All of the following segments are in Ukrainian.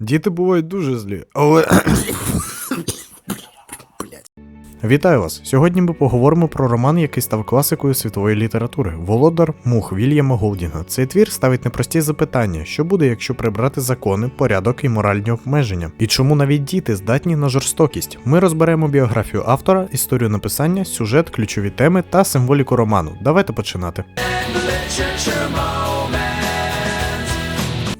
Діти бувають дуже злі, але. Вітаю вас! Сьогодні ми поговоримо про роман, який став класикою світової літератури Володар Мух Вільяма Голдінга. Цей твір ставить непрості запитання, що буде, якщо прибрати закони, порядок і моральні обмеження, і чому навіть діти здатні на жорстокість. Ми розберемо біографію автора, історію написання, сюжет, ключові теми та символіку роману. Давайте починати.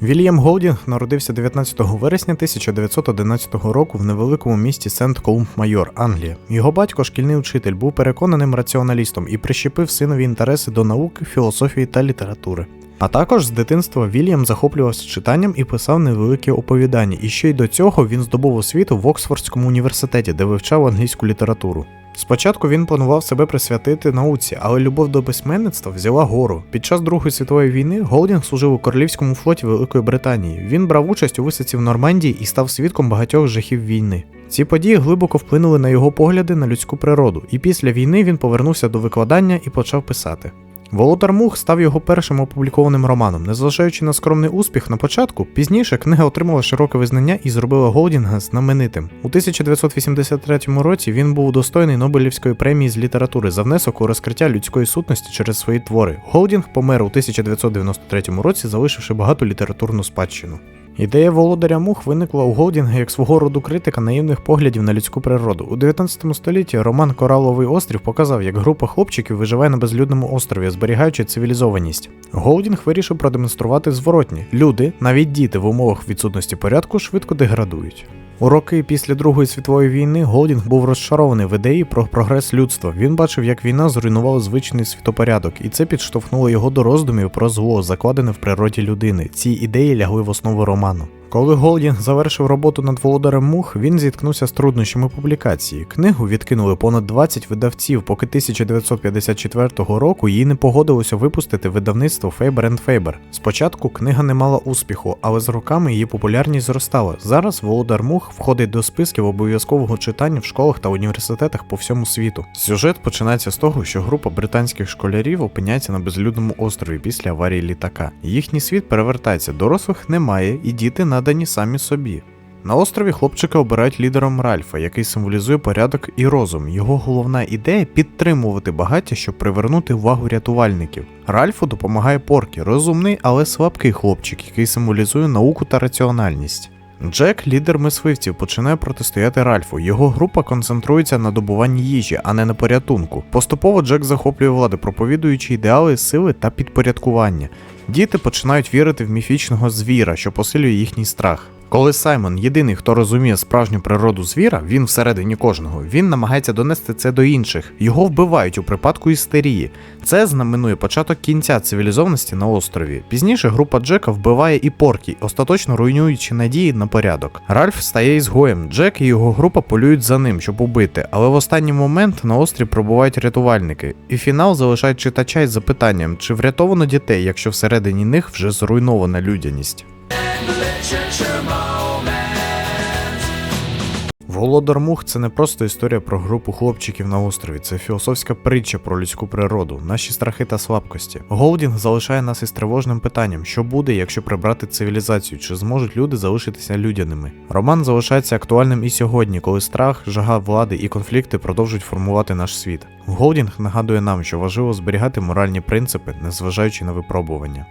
Вільям Голдінг народився 19 вересня 1911 року в невеликому місті Сент Колумб Майор, Англія. Його батько, шкільний учитель, був переконаним раціоналістом і прищепив синові інтереси до науки, філософії та літератури. А також з дитинства Вільям захоплювався читанням і писав невеликі оповідання, і ще й до цього він здобув освіту в Оксфордському університеті, де вивчав англійську літературу. Спочатку він планував себе присвятити науці, але любов до письменництва взяла гору. Під час Другої світової війни Голдінг служив у королівському флоті Великої Британії. Він брав участь у висадці в Нормандії і став свідком багатьох жахів війни. Ці події глибоко вплинули на його погляди на людську природу, і після війни він повернувся до викладання і почав писати. Володар Мух став його першим опублікованим романом. Незважаючи на скромний успіх на початку, пізніше книга отримала широке визнання і зробила Голдінга знаменитим. У 1983 році він був удостоєний Нобелівської премії з літератури за внесок у розкриття людської сутності через свої твори. Голдінг помер у 1993 році, залишивши багату літературну спадщину. Ідея володаря мух виникла у Голдінга як свого роду критика наївних поглядів на людську природу. У 19 столітті роман Кораловий острів показав, як група хлопчиків виживає на безлюдному острові, зберігаючи цивілізованість. Голдінг вирішив продемонструвати зворотні. Люди, навіть діти в умовах відсутності порядку, швидко деградують. У роки після Другої світової війни Голдінг був розчарований в ідеї про прогрес людства. Він бачив, як війна зруйнувала звичний світопорядок, і це підштовхнуло його до роздумів про зло, закладене в природі людини. Ці ідеї лягли в основу роману. Коли Голдінг завершив роботу над володарем мух, він зіткнувся з труднощами публікації. Книгу відкинули понад 20 видавців, поки 1954 року їй не погодилося випустити видавництво Faber Faber. Спочатку книга не мала успіху, але з роками її популярність зростала. Зараз володар мух входить до списків обов'язкового читання в школах та університетах по всьому світу. Сюжет починається з того, що група британських школярів опиняється на безлюдному острові після аварії літака. Їхній світ перевертається, дорослих немає, і діти надані самі собі. На острові хлопчика обирають лідером Ральфа, який символізує порядок і розум. Його головна ідея підтримувати багаття, щоб привернути увагу рятувальників. Ральфу допомагає Поркі, розумний, але слабкий хлопчик, який символізує науку та раціональність. Джек, лідер мисливців, починає протистояти Ральфу. Його група концентрується на добуванні їжі, а не на порятунку. Поступово Джек захоплює влади, проповідуючи ідеали сили та підпорядкування. Діти починають вірити в міфічного звіра, що посилює їхній страх. Коли Саймон єдиний, хто розуміє справжню природу звіра, він всередині кожного, він намагається донести це до інших. Його вбивають у припадку істерії. Це знаменує початок кінця цивілізованості на острові. Пізніше група Джека вбиває і Поркі, остаточно руйнуючи надії на порядок. Ральф стає ізгоєм. Джек і його група полюють за ним, щоб убити, але в останній момент на острів пробувають рятувальники. І фінал залишає читача із запитанням, чи врятовано дітей, якщо всередині них вже зруйнована людяність. Володар Мух це не просто історія про групу хлопчиків на острові, це філософська притча про людську природу, наші страхи та слабкості. Голдінг залишає нас із тривожним питанням, що буде, якщо прибрати цивілізацію, чи зможуть люди залишитися людяними. Роман залишається актуальним і сьогодні, коли страх, жага влади і конфлікти продовжують формувати наш світ. Голдінг нагадує нам, що важливо зберігати моральні принципи, незважаючи на випробування.